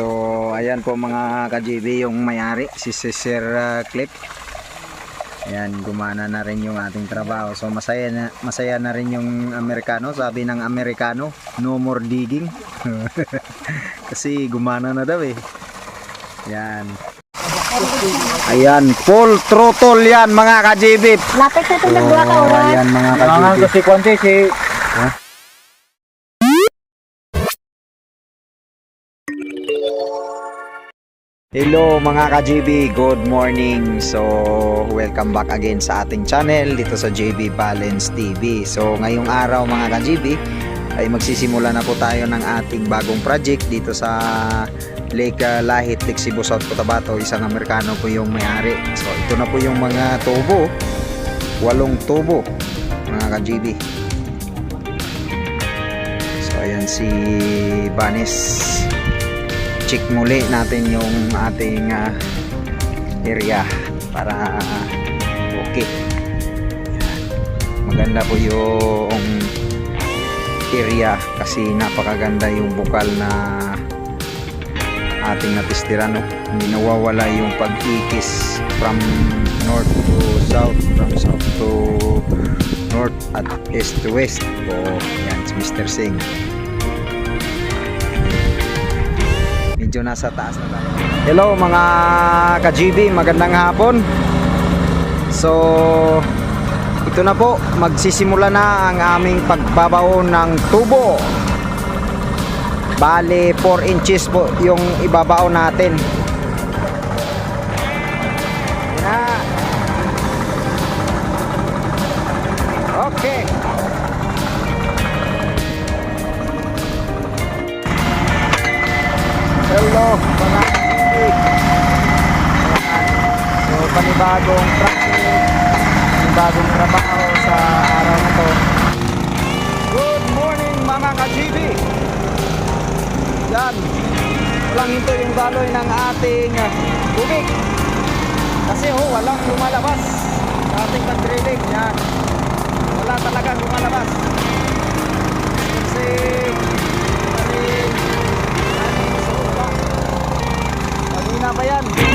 So, ayan po mga ka-JB yung mayari, si Sir uh, Clip. Ayan, gumana na rin yung ating trabaho. So, masaya na, masaya na rin yung Amerikano. Sabi ng Amerikano, no more digging. Kasi gumana na daw eh. Ayan. Ayan, full throttle yan mga ka-JB. Lapit na ito So, nagbuha ka oras. ayan mga ka-JB. kasi konti si Hello mga ka-JB, good morning. So, welcome back again sa ating channel dito sa JB Balance TV. So, ngayong araw mga ka-JB ay magsisimula na po tayo ng ating bagong project dito sa Lake uh, Lahit, Lake Cebu, South Cotabato. Isang Amerikano po yung may-ari. So, ito na po yung mga tubo. Walong tubo mga ka-JB. So, ayan si Banis check muli natin yung ating ah, area para ah, okay maganda po yung area kasi napakaganda yung bukal na ating natistiran no? hindi nawawala yung pag-ikis from north to south from south to north at east to west so yan Mr. Singh medyo nasa taas na tayo. Hello mga ka-GB, magandang hapon. So, ito na po, magsisimula na ang aming pagbabaon ng tubo. Bale, 4 inches po yung ibabaon natin. So, panibagong practice, panibagong trabaho sa araw na to. Good morning mga ka-GB! Yan, walang hinto yung daloy ng ating tubig. Kasi oh, walang lumalabas sa ating pag-drilling. Yan, wala talagang lumalabas. Kasi, Pa yan.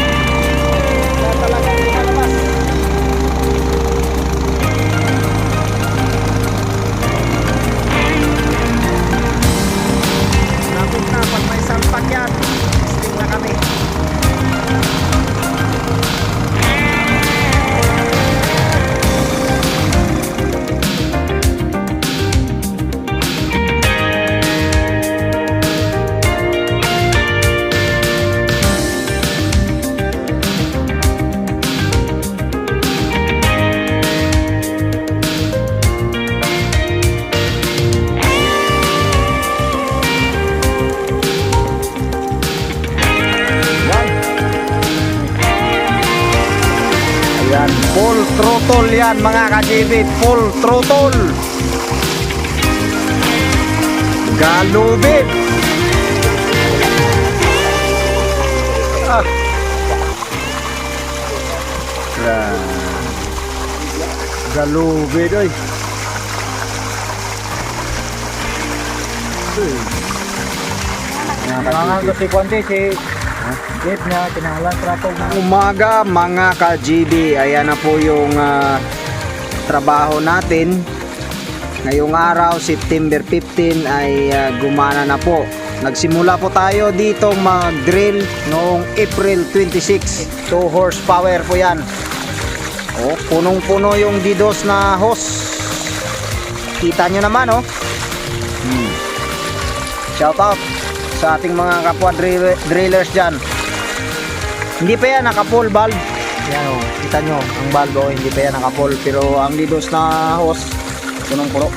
Ayan, full throttle yan mga ka-JB, full throttle. Galubit. Ah. Gra- Galubit oy. Mga Kailangan ka-JB. kasi konti si Jeep niya, kinahanglan trato na. umaga mga ka-GB ayan na po yung ah, trabaho natin. Ngayong araw September 15 ay ah, gumana na po. Nagsimula po tayo dito mag-drill noong April 26 2 horsepower po yan. Oh, punong puno yung didos na hose. Kita nyo naman oh. Hmm. shout out sa ating mga kapwa drill- drillers dyan hindi pa yan naka full valve. Yan o, kita nyo, ang valve o, hindi pa yan naka full. Pero ang lidos na hose, punong puno.